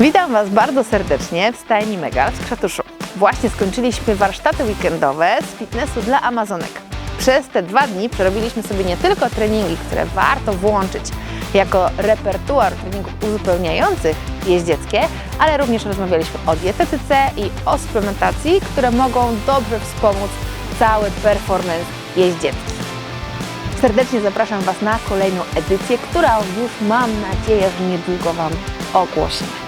Witam Was bardzo serdecznie w stajni Megal w Krzatuszu. Właśnie skończyliśmy warsztaty weekendowe z fitnessu dla Amazonek. Przez te dwa dni przerobiliśmy sobie nie tylko treningi, które warto włączyć jako repertuar treningów uzupełniających jeździeckie, ale również rozmawialiśmy o dietetyce i o suplementacji, które mogą dobrze wspomóc cały performance jeździecki. Serdecznie zapraszam Was na kolejną edycję, która już mam nadzieję, że niedługo Wam ogłosimy.